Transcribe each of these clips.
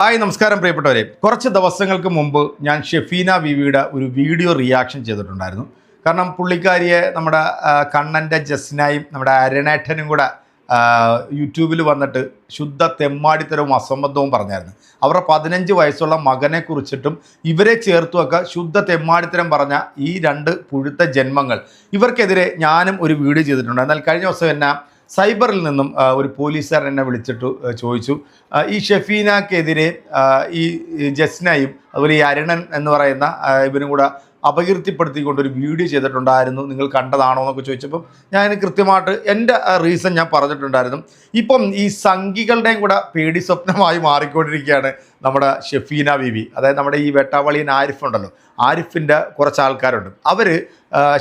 Hi നമസ്കാരം പ്രിയപ്പെട്ടവരെ. കുറച്ച് ദിവസങ്ങൾക്ക് മുമ്പ് ഞാൻ ഷെഫീന വിവിയുടെ ഒരു വീഡിയോ റിയാക്ഷൻ ചെയ്തിട്ടുണ്ടായിരുന്നു. കാരണം പുള്ളിക്കാരിയെ നമ്മുടെ കണ്ണന്റെ ജസ്നായും നമ്മുടെ അരണേട്ടനും കൂടെ യൂട്യൂബിൽ വന്നിട്ട് ശുദ്ധ തെമ്മാടിത്തരവും അസംബന്ധവും പറഞ്ഞായിരുന്നു. അവരുടെ പതിനഞ്ച് വയസ്സുള്ള മകനെ കുറിച്ചിട്ടും ഇവരെ ചേർത്തുമൊക്കെ ശുദ്ധ തെമ്മാടിത്തരം പറഞ്ഞ ഈ രണ്ട് പുഴുത്ത ജന്മങ്ങൾ. ഇവർക്കെതിരെ ഞാനും ഒരു വീഡിയോ ചെയ്തിട്ടുണ്ട് എന്നാൽ കഴിഞ്ഞ ദിവസം എന്നെ സൈബറിൽ നിന്നും ഒരു പോലീസുകാരൻ എന്നെ വിളിച്ചിട്ട് ചോദിച്ചു. ഈ ഷെഫീനക്കെതിരെ ഈ ജസ്നയും അതുപോലെ ഈ അരുണൻ എന്ന് പറയുന്ന ഇവരും കൂടെ അപകീർത്തിപ്പെടുത്തിക്കൊണ്ട് ഒരു വീഡിയോ ചെയ്തിട്ടുണ്ടായിരുന്നു. നിങ്ങൾ കണ്ടതാണോ എന്നൊക്കെ ചോദിച്ചപ്പോൾ ഞാൻ കൃത്യമായിട്ട് എന്റെ റീസൺ ഞാൻ പറഞ്ഞിട്ടുണ്ടായിരുന്നു. ഇപ്പം ഈ സംഘികളുടെയും കൂടെ പേടി സ്വപ്നമായി മാറിക്കൊണ്ടിരിക്കുകയാണ് നമ്മുടെ ഷെഫീന ബീവി. അതായത് നമ്മുടെ ഈ വെട്ടാവളിയൻ ആരിഫ് ഉണ്ടല്ലോ. ആരിഫിന്റെ കുറച്ച് ആൾക്കാരുണ്ട്. അവർ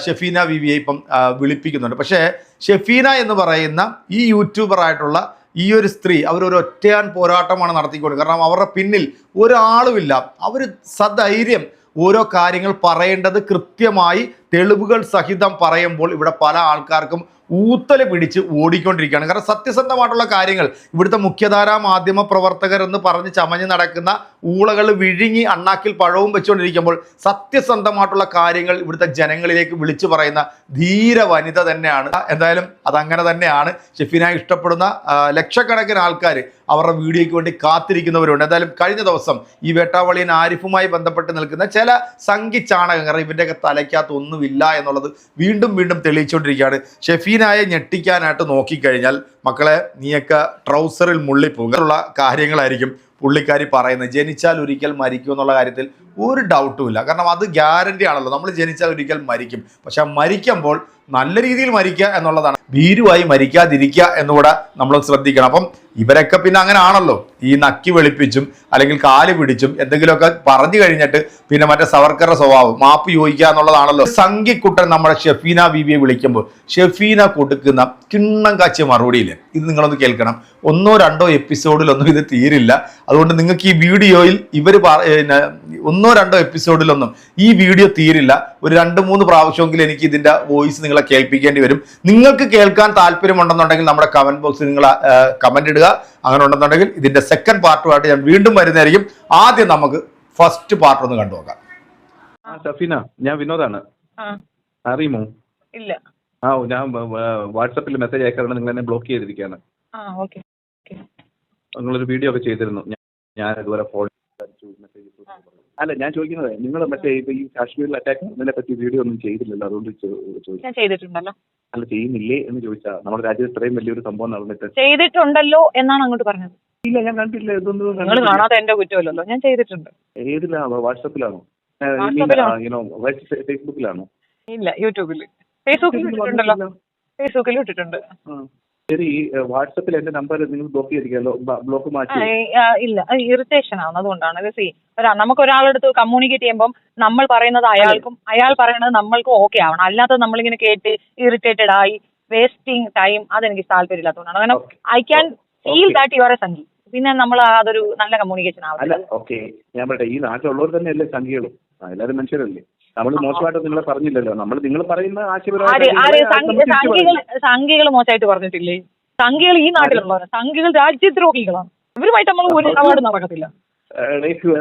ഷെഫീന ബീവിയെ ഇപ്പം വിളിപ്പിക്കുന്നുണ്ട്. പക്ഷേ ഷെഫീന എന്ന് പറയുന്ന ഈ യൂട്യൂബറായിട്ടുള്ള ഈ ഒരു സ്ത്രീ അവരൊരു ഒറ്റയാൻ പോരാട്ടമാണ് നടത്തിക്കൊണ്ട് കാരണം അവരുടെ പിന്നിൽ ഒരാളുമില്ല. അവർ സധൈര്യം ഓരോ കാര്യങ്ങൾ പറയേണ്ടത് കൃത്യമായി തെളിവുകൾ സഹിതം പറയുമ്പോൾ ഇവിടെ പല ആൾക്കാർക്കും ഊത്തൽ പിടിച്ച് ഓടിക്കൊണ്ടിരിക്കുകയാണ്. കാരണം സത്യസന്ധമായിട്ടുള്ള കാര്യങ്ങൾ. ഇവിടുത്തെ മുഖ്യധാരാ മാധ്യമ പ്രവർത്തകർ എന്ന് പറഞ്ഞ് ചമഞ്ഞ് നടക്കുന്ന ഊളകൾ വിഴുങ്ങി അണ്ണാക്കിൽ പഴവും വെച്ചുകൊണ്ടിരിക്കുമ്പോൾ സത്യസന്ധമായിട്ടുള്ള കാര്യങ്ങൾ ഇവിടുത്തെ ജനങ്ങളിലേക്ക് വിളിച്ചു പറയുന്ന ധീര വനിത തന്നെയാണ്. എന്തായാലും അതങ്ങനെ തന്നെയാണ്. ഷെഫിന ഇഷ്ടപ്പെടുന്ന ലക്ഷക്കണക്കിന് ആൾക്കാർ അവരുടെ വീഡിയോയ്ക്ക് വേണ്ടി കാത്തിരിക്കുന്നവരുണ്ട്. എന്തായാലും കഴിഞ്ഞ ദിവസം ഈ വേട്ടാവളിയൻ ആരിഫുമായി ബന്ധപ്പെട്ട് നിൽക്കുന്ന ചില സംഘി ചാണകങ്ങൾ ഇവന്റെയൊക്കെ തലയ്ക്കകത്ത് ഒന്നുമില്ല എന്നുള്ളത് വീണ്ടും വീണ്ടും തെളിയിച്ചുകൊണ്ടിരിക്കുകയാണ്. ഷെഫീനായെ ഞെട്ടിക്കാനായിട്ട് നോക്കിക്കഴിഞ്ഞാൽ മക്കളെ നീയൊക്കെ ട്രൗസറിൽ മുള്ളിപ്പോകാനുള്ള കാര്യങ്ങളായിരിക്കും പുള്ളിക്കാരി പറയുന്നത്. ജനിച്ചാൽ ഒരിക്കൽ മരിക്കും എന്നുള്ള കാര്യത്തിൽ ഒരു ഡൗട്ടും ഇല്ല. കാരണം അത് ഗ്യാരണ്ടി ആണല്ലോ. നമ്മൾ ജനിച്ചാൽ ഒരിക്കൽ മരിക്കും. പക്ഷെ മരിക്കുമ്പോൾ നല്ല രീതിയിൽ മരിക്കുക എന്നുള്ളതാണ്. ഭീരുവായി മരിക്കാതിരിക്കുക എന്നുകൂടെ നമ്മൾ ശ്രദ്ധിക്കണം. അപ്പം ഇവരൊക്കെ പിന്നെ അങ്ങനെ ആണല്ലോ ഈ നക്കി വെളുപ്പിച്ചും അല്ലെങ്കിൽ കാൽ പിടിച്ചും എന്തെങ്കിലുമൊക്കെ പറഞ്ഞു കഴിഞ്ഞിട്ട് പിന്നെ മറ്റേ സവർക്കറുടെ സ്വഭാവം മാപ്പ് ചോദിക്കുക എന്നുള്ളതാണല്ലോ. സംഘിക്കുട്ടൻ നമ്മുടെ ഷെഫീന ബീബിയെ വിളിക്കുമ്പോൾ ഷെഫീന കൊടുക്കുന്ന കിണ്ണം കാച്ചിയ മറുപടിയില്ല ഇത് നിങ്ങളൊന്ന് കേൾക്കണം. ഒന്നോ രണ്ടോ എപ്പിസോഡിലൊന്നും ഇത് തീരില്ല. അതുകൊണ്ട് നിങ്ങൾക്ക് ഈ വീഡിയോയിൽ ഇവർ ഒന്നോ രണ്ടോ എപ്പിസോഡിലൊന്നും ഈ വീഡിയോ തീരില്ല. ഒരു രണ്ട് മൂന്ന് പ്രാവശ്യമെങ്കിലും എനിക്ക് ഇതിന്റെ വോയിസ് നിങ്ങളെ കേൾപ്പിക്കേണ്ടി വരും. നിങ്ങൾക്ക് കേൾക്കാൻ താല്പര്യമുണ്ടെന്നുണ്ടെങ്കിൽ നമ്മുടെ കമന്റ് ബോക്സിൽ നിങ്ങൾ കമന്റ് ഇടുക. അങ്ങനെ ഉണ്ടെന്നുണ്ടെങ്കിൽ ഇതിന്റെ സെക്കൻഡ് പാർട്ടുമായിട്ട് ഞാൻ വീണ്ടും വരുന്നതായിരിക്കും. ആദ്യം നമുക്ക് ഫസ്റ്റ് പാർട്ട് ഒന്ന് കണ്ടു നോക്കാം. ആ സഫീന ഞാൻ വിനോദാണ്. ആ. അറിയുമോ? ഇല്ല. ആ ഞാൻ വാട്സപ്പിൽ മെസ്സേജ് അയക്കാറുണ്ട് നിങ്ങൾ എന്നെ ബ്ലോക്ക് ചെയ്തിരിക്കുകയാണ്. ആ ഓക്കെ ഓക്കെ. നിങ്ങളൊരു വീഡിയോ ഒക്കെ ചെയ്തിരുന്നു. ഞാൻ- ഇതുവരെ ഫോൺ അല്ല ഞാൻ ചോദിക്കുന്നത് നിങ്ങൾ മറ്റേ ഇപ്പൊ ഈ കാശ്മീരിൽ അറ്റാക്ക് എന്നതിനെ പറ്റി വീഡിയോ ഒന്നും ചെയ്തില്ലല്ലോ അതുകൊണ്ട് ചോദിച്ചു ഞാൻ ചെയ്തിട്ടുണ്ടല്ലോ. അല്ല ചെയ്യുന്നില്ലേ എന്ന് ചോദിച്ചാ നമ്മുടെ രാജ്യത്ത് ഇത്രയും വലിയൊരു സംഭവം നടന്നിട്ട്. ചെയ്തിട്ടുണ്ടല്ലോ എന്നാണ് അങ്ങോട്ട് പറഞ്ഞത്. ഇല്ല ഞാൻ കണ്ടില്ല ഇതൊന്നും നിങ്ങൾ. കാണാതെ എന്റെ കുറ്റമല്ലല്ലോ ഞാൻ ചെയ്തിട്ടുണ്ട്. ഏതിലാണോ വാട്സപ്പിലാണോ? ഫേസ്ബുക്കിലാണോ? ഇല്ല യൂട്യൂബിൽ ഫേസ്ബുക്കിൽ ഇട്ടിട്ടുണ്ടല്ലോ. ഫേസ്ബുക്കിൽ ഇട്ടിട്ടുണ്ട്. ശരി വാട്സപ്പിൽ എന്റെ നമ്പർ നിങ്ങൾ ബ്ലോക്ക് ചെയ്തിരിക്കല്ലോ ബ്ലോക്ക് മാറ്റി. ഇല്ല ഇറിറ്റേഷൻ ആണ് അതുകൊണ്ടാണ്. സി നമുക്ക് ഒരാളെടുത്ത് കമ്മ്യൂണിക്കേറ്റ് ചെയ്യുമ്പോൾ നമ്മൾ പറയുന്നത് അയാൾക്കും അയാൾ പറയുന്നത് നമ്മൾക്കും ഓക്കെ ആവണം. അല്ലാതെ നമ്മളിങ്ങനെ കേട്ട് ഇറിറ്റേറ്റഡ് ആയി വേസ്റ്റിംഗ് ടൈം അതെനിക്ക് താല്പര്യമില്ലാത്തതുകൊണ്ടാണ്. കാരണം. I can feel that you are a Sanghi പിന്നെ നമ്മൾ അതൊരു നല്ല കമ്മ്യൂണിക്കേഷൻ ആവില്ല ഓക്കെ ഞാൻ പറയട്ടെ ഈ നാട്ടിലുള്ളവർ തന്നെയല്ലേ സംഖ്യകളും എല്ലാവരും മനുഷ്യരല്ലേ? നമ്മൾ മോശമായിട്ട് നിങ്ങളെ പറഞ്ഞില്ലല്ലോ. നമ്മൾ നിങ്ങൾ പറയുന്ന. സംഘികൾ മോശമായിട്ട് പറഞ്ഞിട്ടില്ലേ? സംഖ്യകൾ ഈ നാട്ടിലുള്ളവരാണ് സംഖ്യകൾ രാജ്യദ്രോഹികളാണ്. ഇവരുമായിട്ട് നമ്മൾ ഒരു ഇടപാട് നടക്കത്തില്ല.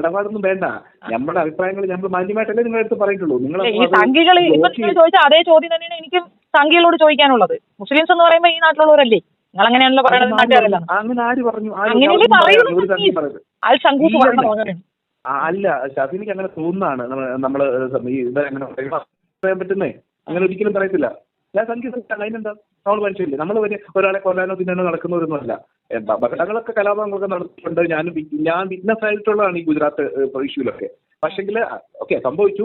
ഇടപാടൊന്നും വേണ്ട. നമ്മുടെ അഭിപ്രായങ്ങൾ നമ്മൾ മാന്യമായിട്ടല്ലേ നിങ്ങളുടെ അടുത്ത് പറയുള്ളൂ നിങ്ങൾ ഈ സംഖ്യകൾ ഇപ്പൊ നിങ്ങൾ ചോദിച്ച അതേ ചോദ്യം തന്നെയാണ് എനിക്കും സംഖ്യകളോട് ചോദിക്കാനുള്ളത്. മുസ്ലിംസ് എന്ന് പറയുമ്പോൾ ഈ നാട്ടിലുള്ളവരല്ലേ? നിങ്ങൾ അങ്ങനെയാണല്ലോ പറയുന്നത് നാട്ടുകാരല്ല. അങ്ങനെ ആര് പറഞ്ഞു? അങ്ങനെ അങ്ങനെയല്ലേ പറയുന്നത് അൽ ശങ്കൂസ് പറയുന്ന അല്ല ഷാഫിനിക്ക് അങ്ങനെ തോന്നുന്നതാണ് നമ്മൾ ഈ ഇവരങ്ങനെ പറയാൻ പറ്റുന്നേ. അങ്ങനെ ഒരിക്കലും പറയത്തില്ല. ഞാൻ സംഖ്യ അതിനെന്താ? നമ്മൾ മനുഷ്യല്ലേ നമ്മൾ ഒരാളെ കൊല്ലാനോ തിന്നാനോ എന്താ അപകടങ്ങളൊക്കെ കലാപങ്ങളൊക്കെ നടന്നിട്ടുണ്ട് ഞാൻ ഞാൻ വിറ്റ്നസ് ആയിട്ടുള്ളതാണ് ഈ ഗുജറാത്ത് ഇഷ്യൂലൊക്കെ പക്ഷെങ്കിൽ ഓക്കെ സംഭവിച്ചു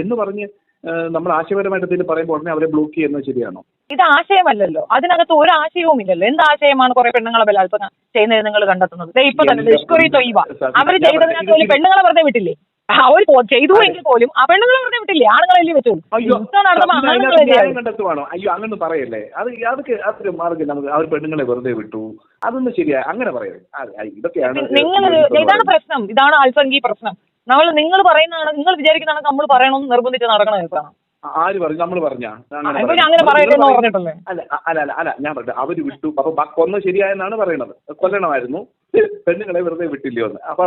എന്ന് പറഞ്ഞ് നമ്മൾ ആശയപരമായിട്ട് എന്തെങ്കിലും പറയുമ്പോൾ ഉടനെ അവരെ ബ്ലോക്ക് ചെയ്യുന്നത് ശരിയാണോ? ഇത് ആശയമല്ലല്ലോ. അതിനകത്ത് ഒരു ആശയവും ഇല്ലല്ലോ എന്ത് ആശയമാണ് കുറെ പെണ്ണുങ്ങളെ ബലാത്സംഗം ചെയ്യുന്നത് നിങ്ങൾ കണ്ടെത്തുന്നത്? ഇപ്പൊ തന്നെ ലഷ്കറി തൊയ്വ. അവർ ചെയ്തതിനകത്ത് പെണ്ണുങ്ങളെ വെറുതെ വിട്ടില്ലേ? അവർ പോ- ചെയ്തു എങ്കിൽ പോലും ആ പെണ്ണുങ്ങളെ വെറുതെ വിട്ടില്ലേ? ആണുങ്ങളല്ലേ വെച്ചോളൂ. അയ്യോ യുദ്ധം നടന്നപ്പോ അതിനകത്ത് കണ്ടെത്തുവാണോ അയ്യോ അങ്ങനെ പറയല്ലേ. അത് അതൊക്കെ അതൊരു മാർഗം നമുക്ക് അവർ പെണ്ണുങ്ങളെ വെറുതെ വിട്ടു. അതൊന്നും ശരിയാ അങ്ങനെ പറയരുത്. ആ, ആ, ഇതൊക്കെയാണ് നിങ്ങൾ ഇതാണ് പ്രശ്നം. ഇതാണ് അൽസംഗി പ്രശ്നം. നമ്മൾ നിങ്ങൾ പറയുന്നതാണ് നിങ്ങൾ വിചാരിക്കുന്നതാണ് നമ്മൾ പറയണമെന്ന് നിർബന്ധിച്ച് നടക്കണ കേസാണ് ആര് പറഞ്ഞു? നമ്മൾ പറഞ്ഞ. അല്ല അല്ല അല്ല അല്ല ഞാൻ പറഞ്ഞു അവർ വിട്ടു. അപ്പൊ കൊന്ന ശരിയായെന്നാണ് പറയണത്. കൊല്ലണമായിരുന്നു. പെണ്ണുങ്ങളെ വെറുതെ വിട്ടില്ലയോ എന്ന്. അപ്പൊ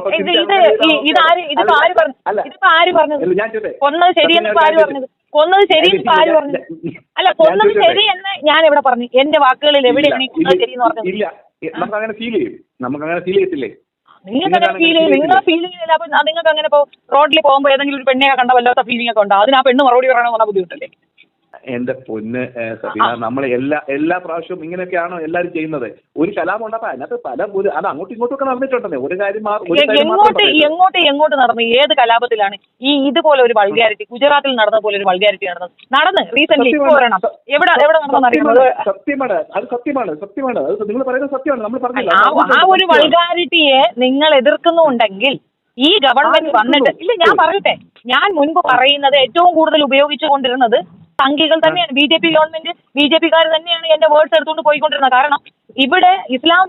അല്ല ഞാൻ കൊന്നത് ആര് പറഞ്ഞു അല്ല കൊന്നത് ശരിയെന്ന് ഞാൻ എവിടെ പറഞ്ഞു. എന്റെ വാക്കുകളിൽ എവിടെയാണ് ഇല്ല നമുക്ക് അങ്ങനെ ഫീൽ ചെയ്യും. നമുക്ക് അങ്ങനെ ഫീൽ ചെയ്യത്തില്ലേ? നിങ്ങൾക്ക് അങ്ങനെ ഫീൽ ചെയ്യും നിങ്ങളെ ഫീൽ ചെയ്യില്ല അപ്പൊ നിങ്ങൾക്ക് അങ്ങനെ ഇപ്പൊ റോഡിൽ പോകുമ്പോൾ ഏതെങ്കിലും ഒരു പെണ്ണെ കണ്ട വല്ലാത്ത ഫീലിംഗ് ഒക്കെ ഉണ്ടോ? അതിന് ആ പെണ്ണ് മറുപടി പറയണമെന്ന് പറഞ്ഞാൽ ബുദ്ധിമുട്ടല്ലേ? എന്റെ പൊന്ന് സബീന നമ്മൾ എല്ലാ എല്ലാ പ്രാവശ്യവും ഇങ്ങനെയൊക്കെയാണോ എല്ലാവരും ചെയ്യുന്നത്? ഒരു കലാപം ഉണ്ടപ്പോ അതിനകത്ത് പല ഒരു അത് അങ്ങോട്ടും ഇങ്ങോട്ടും ഒക്കെ നടന്നിട്ടുണ്ടെന്നേ. ഒരു കാര്യം എങ്ങോട്ട്. എങ്ങോട്ട് എങ്ങോട്ട് നടന്നു? ഏത് കലാപത്തിലാണ്? ഈ ഇതുപോലെ ഒരു വൾഗാരിറ്റി ഗുജറാത്തിൽ നടന്ന പോലെ ഒരു വൾഗാരിറ്റി നടന്നത് നടന്ന് റീസെന്റ്. എവിടെ എവിടെ സത്യമാണ് അത് സത്യമാണ് സത്യമാണ്. അത് നിങ്ങൾ പറയുന്നത് സത്യമാണ്. നമ്മൾ പറഞ്ഞില്ല. ആ ഒരു വൾഗാരിറ്റിയെ നിങ്ങൾ എതിർക്കുന്നുണ്ടെങ്കിൽ ഈ ഗവൺമെന്റ് വന്നിട്ട് ഇല്ല. ഞാൻ പറയട്ടെ. ഞാൻ മുൻപ് പറയുന്നത് ഏറ്റവും കൂടുതൽ ഉപയോഗിച്ചു കൊണ്ടിരുന്നത് സംഘികൾ തന്നെയാണ്. B J P government B J പിക്കാർ തന്നെയാണ് എന്റെ വേർഡ്സ് എടുത്തുകൊണ്ട് പോയിക്കൊണ്ടിരുന്നത്. കാരണം ഇവിടെ ഇസ്ലാം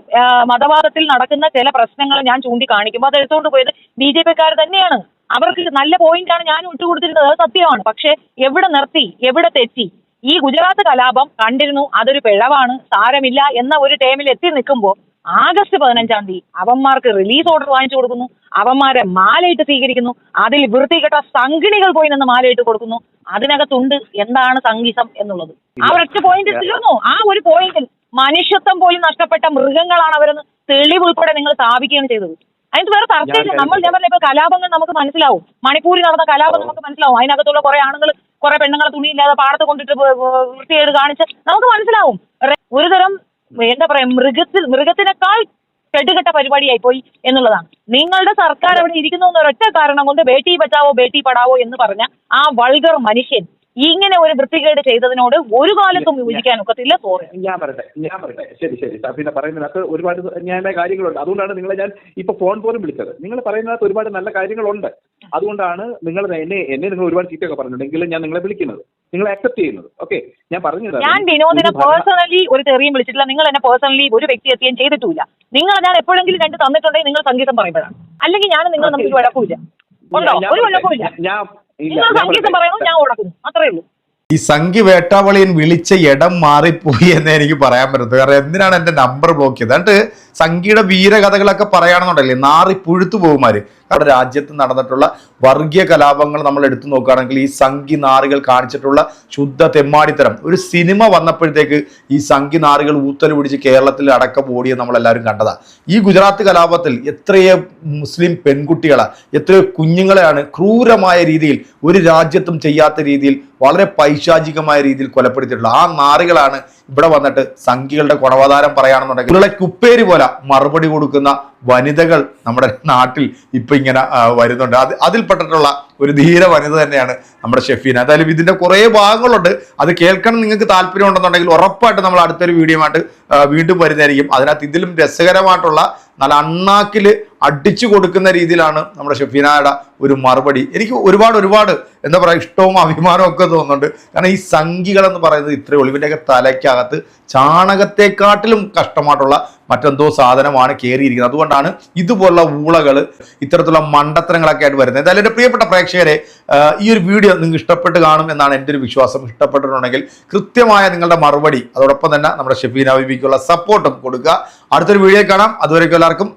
മതവാദത്തിൽ നടക്കുന്ന ചില പ്രശ്നങ്ങൾ ഞാൻ ചൂണ്ടിക്കാണിക്കുമ്പോൾ അത് എടുത്തുകൊണ്ട് പോയത് ബി ജെ പിക്കാർ തന്നെയാണ്. അവർക്ക് നല്ല പോയിന്റാണ് ഞാൻ വിട്ടുകൊടുത്തിരുന്നത് അത് സത്യമാണ്. പക്ഷെ എവിടെ നിർത്തി എവിടെ തെറ്റി? ഈ ഗുജറാത്ത് കലാപം കണ്ടിരുന്നു. അതൊരു പിഴവാണ്. സാരമില്ല എന്ന ഒരു ടൈമിൽ എത്തി നിൽക്കുമ്പോൾ ആഗസ്റ്റ് പതിനഞ്ചാം തീയതി അവന്മാർക്ക് റിലീസ് ഓർഡർ വാങ്ങിച്ചു കൊടുക്കുന്നു. അവന്മാരെ മാലയിട്ട് സ്വീകരിക്കുന്നു. അതിൽ വൃത്തികെട്ട സംഘിണികൾ പോയി നിന്ന് മാലയിട്ട് കൊടുക്കുന്നു. അതിനകത്തുണ്ട് എന്താണ് സംഗീതം എന്നുള്ളത്. ആ ഒരൊറ്റ പോയിന്റ് ഇല്ലെന്നോ ആ ഒരു പോയിന്റിൽ മനുഷ്യത്വം പോലും നഷ്ടപ്പെട്ട മൃഗങ്ങളാണ് അവരെന്ന് തെളിവ് ഉൾപ്പെടെ നിങ്ങൾ സ്ഥാപിക്കുകയാണ് ചെയ്തത്. അതിന് വേറെ തർക്കമില്ല. നമ്മൾ ഞാൻ പറഞ്ഞ ഇപ്പൊ കലാപങ്ങൾ നമുക്ക് മനസ്സിലാവും. മണിപ്പൂരിൽ നടന്ന കലാപം നമുക്ക് മനസ്സിലാവും. അതിനകത്തുള്ള കുറെ ആണുങ്ങൾ കുറെ പെണ്ണുങ്ങളെ തുണിയില്ലാതെ പാടത്ത് കൊണ്ടിട്ട് വൃത്തിയേട് വൃത്തികേട് കാണിച്ച് നമുക്ക് മനസ്സിലാവും. ഒരുതരം എന്താ പറയാ മൃഗത്തിൽ മൃഗത്തിനേക്കാൾ കെട്ടുകെട്ട പരിപാടിയായി പോയി എന്നുള്ളതാണ്. നിങ്ങളുടെ സർക്കാർ അവിടെ ഇരിക്കുന്നു എന്നൊരൊറ്റ കാരണം കൊണ്ട് ബേട്ടി ബച്ചാവോ ബേട്ടി പടാവോ എന്ന് പറഞ്ഞ ആ വൾഗർ മനുഷ്യൻ ഇങ്ങനെ ഒരു വൃത്തികേട് ചെയ്തതിനോട് ഒരു കാലത്തും യോജിക്കാൻ ഒക്കത്തില്ല സോറി ഞാൻ പറയട്ടെ ഞാൻ പറയട്ടെ. ശരി ശരി. സഫീന പറയുന്നതിനകത്ത് ഒരുപാട് ന്യായമായ കാര്യങ്ങളുണ്ട്. അതുകൊണ്ടാണ് നിങ്ങളെ ഞാൻ ഇപ്പൊ ഫോൺ പോലും വിളിച്ചത്. നിങ്ങൾ പറയുന്നതിനകത്ത് ഒരുപാട് നല്ല കാര്യങ്ങളുണ്ട്. അതുകൊണ്ടാണ് നിങ്ങൾ എന്നെ എന്നെ നിങ്ങൾ ഒരുപാട് ചീത്തയൊക്കെ പറഞ്ഞിട്ടുണ്ടെങ്കിലും ഞാൻ നിങ്ങളെ വിളിക്കുന്നത്. നിങ്ങൾ അക്സെപ്റ്റ് ചെയ്യുന്നത്. ഓക്കെ ഞാൻ പറഞ്ഞു ഞാൻ വിനോദിനെ പേഴ്സണലി ഒരു തെറിയും വിളിച്ചിട്ടില്ല. നിങ്ങൾ എന്നെ പേഴ്സണലി ഒരു വ്യക്തി എത്തിയും ചെയ്തിട്ടില്ല നിങ്ങൾ ഞാൻ എപ്പോഴെങ്കിലും രണ്ട് തന്നിട്ടുണ്ടെങ്കിൽ നിങ്ങൾ സംഗീതം പറയുമ്പോഴാണ്. അല്ലെങ്കിൽ ഞാൻ നിങ്ങൾ നമുക്ക് വഴക്കൂല ഒരു വഴക്കൂല നിങ്ങൾ സംഗീതം. പറയുന്നു ഞാൻ ഉടക്കുന്നു അത്രേ ഉള്ളൂ. ഈ സംഖ്യ വേട്ടാവളിയൻ വിളിച്ച ഇടം മാറിപ്പോയി എന്നേ എനിക്ക് പറയാൻ പറ്റത്തു കാരണം എന്തിനാണ് എന്റെ നമ്പർ ബ്ലോക്ക് ചെയ്തത്? എന്നിട്ട് സംഖ്യയുടെ വീരകഥകളൊക്കെ പറയുകയാണെന്നുണ്ടല്ലേ? നാറി പുഴുത്തു പോകുമാര് നമ്മുടെ രാജ്യത്ത് നടന്നിട്ടുള്ള വർഗീയ കലാപങ്ങൾ നമ്മൾ എടുത്തു നോക്കുകയാണെങ്കിൽ ഈ സംഖ്യ നാറികൾ കാണിച്ചിട്ടുള്ള ശുദ്ധ തെമ്മാടിത്തരം. ഒരു സിനിമ വന്നപ്പോഴത്തേക്ക് ഈ സംഖ്യ നാറികൾ ഊത്തൽ പിടിച്ച് കേരളത്തിൽ അടക്കം ഓടിയത് നമ്മളെല്ലാവരും കണ്ടതാ. ഈ ഗുജറാത്ത് കലാപത്തിൽ എത്രയോ മുസ്ലിം പെൺകുട്ടികളെ എത്രയോ കുഞ്ഞുങ്ങളെയാണ് ക്രൂരമായ രീതിയിൽ ഒരു രാജ്യത്തും ചെയ്യാത്ത രീതിയിൽ വളരെ പൈശാചികമായ രീതിയിൽ കൊലപ്പെടുത്തിയിട്ടുള്ളത് ആ നാറികളാണ് ഇവിടെ വന്നിട്ട് സംഖ്യകളുടെ ഗുണവതാരം പറയുകയാണെന്നുണ്ടെങ്കിൽ ഇവരുടെ കുപ്പേരി പോലെ മറുപടി കൊടുക്കുന്ന വനിതകൾ നമ്മുടെ നാട്ടിൽ ഇപ്പൊ ഇങ്ങനെ വരുന്നുണ്ട്. അത് അതിൽപ്പെട്ടിട്ടുള്ള ഒരു ധീര വനിത തന്നെയാണ് നമ്മുടെ ഷെഫീന. അതായാലും ഇതിന്റെ കുറേ ഭാഗങ്ങളുണ്ട്. അത് കേൾക്കണം നിങ്ങൾക്ക് താല്പര്യം ഉണ്ടെന്നുണ്ടെങ്കിൽ ഉറപ്പായിട്ട് നമ്മൾ അടുത്തൊരു വീഡിയോ ആയിട്ട് വീണ്ടും വരുന്നതായിരിക്കും. അതിനകത്ത് ഇതിലും രസകരമായിട്ടുള്ള നല്ല അണ്ണാക്കിൽ അടിച്ചു കൊടുക്കുന്ന രീതിയിലാണ് നമ്മുടെ ഷെഫീനയുടെ ഒരു മറുപടി. എനിക്ക് ഒരുപാട് ഒരുപാട് എന്താ പറയുക ഇഷ്ടവും അഭിമാനവും ഒക്കെ തോന്നുന്നുണ്ട്. കാരണം ഈ സംഖികളെന്ന് പറയുന്നത് ഇത്രയേ ഉള്ളൂ. ഇവന്റെയൊക്കെ തലയ്ക്കകത്ത് ചാണകത്തെക്കാട്ടിലും കഷ്ടമായിട്ടുള്ള മറ്റെന്തോ സാധനമാണ് കയറിയിരിക്കുന്നത് അതുകൊണ്ടാണ് ഇതുപോലുള്ള ഊളകൾ ഇത്തരത്തിലുള്ള മണ്ടത്തരങ്ങളൊക്കെ ആയിട്ട് വരുന്നത്. എന്തായാലും എന്റെ പ്രിയപ്പെട്ട പ്രേക്ഷകരെ ഈ ഒരു വീഡിയോ നിങ്ങൾക്ക് ഇഷ്ടപ്പെട്ട് കാണും എന്നാണ് എന്റെ ഒരു വിശ്വാസം. ഇഷ്ടപ്പെട്ടിട്ടുണ്ടെങ്കിൽ കൃത്യമായ നിങ്ങളുടെ മറുപടി അതോടൊപ്പം തന്നെ നമ്മുടെ ഷെഫീന ബിബിക്കുള്ള സപ്പോർട്ടും കൊടുക്കുക. അടുത്തൊരു വീഡിയോ കാണാം. അതുവരേക്കും എല്ലാവർക്കും